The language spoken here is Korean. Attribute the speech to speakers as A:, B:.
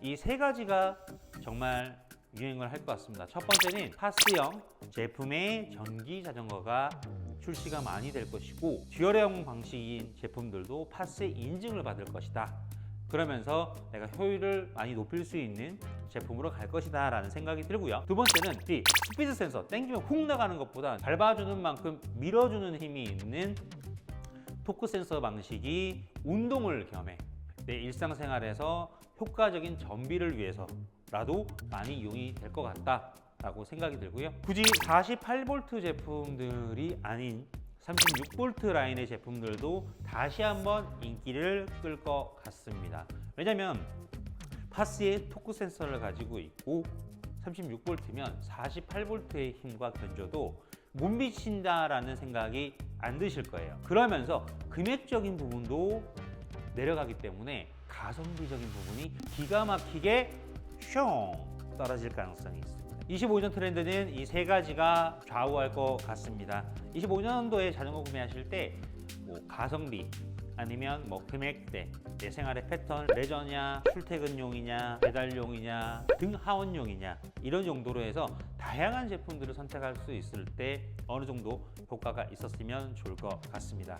A: 이 세 가지가 정말 유행을 할 것 같습니다. 첫 번째는 파스형 제품의 전기 자전거가 출시가 많이 될 것이고 듀얼형 방식인 제품들도 파스의 인증을 받을 것이다. 그러면서 내가 효율을 많이 높일 수 있는 제품으로 갈 것이다 라는 생각이 들고요. 두 번째는 이 스피드 센서 땡기면 훅 나가는 것보다 밟아주는 만큼 밀어주는 힘이 있는 토크 센서 방식이 운동을 겸해 내 일상생활에서 효과적인 전비를 위해서라도 많이 이용이 될 것 같다라고 생각이 들고요. 굳이 48V 제품들이 아닌 36V 라인의 제품들도 다시 한번 인기를 끌 것 같습니다. 왜냐면 파스의 토크 센서를 가지고 있고 36V면 48V의 힘과 견조도 못 미친다라는 생각이 안 드실 거예요. 그러면서 금액적인 부분도 내려가기 때문에 가성비적인 부분이 기가 막히게 슝 떨어질 가능성이 있습니다. 25년 트렌드는 이 세 가지가 좌우할 것 같습니다. 25년도에 자전거 구매하실 때 뭐 가성비 아니면 뭐 금액대, 내 생활의 패턴, 레저냐, 출퇴근용이냐, 배달용이냐, 등 하원용이냐 이런 정도로 해서 다양한 제품들을 선택할 수 있을 때 어느 정도 효과가 있었으면 좋을 것 같습니다.